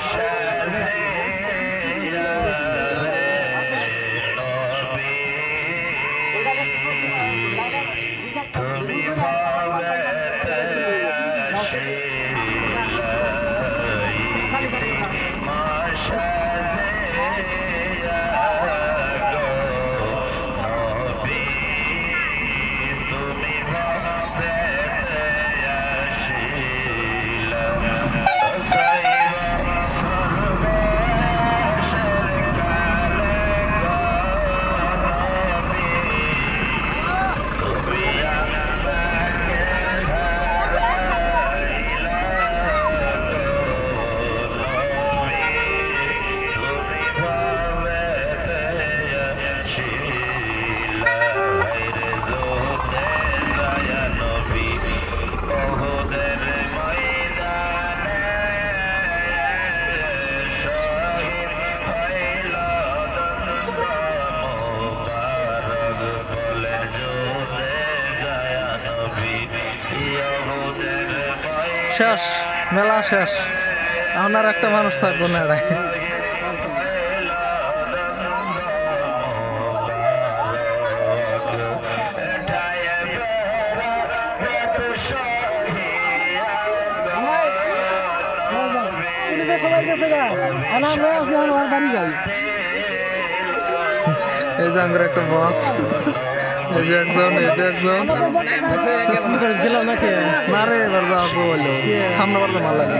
Ricochet. শেষ মেলা শেষ। আর একটা মানুষ থাকব না এই যে একটা বস একজন যে একজন। গেল নাকি না রে এবার যাওয়া বলল সামনে বার তো ভালো লাগছে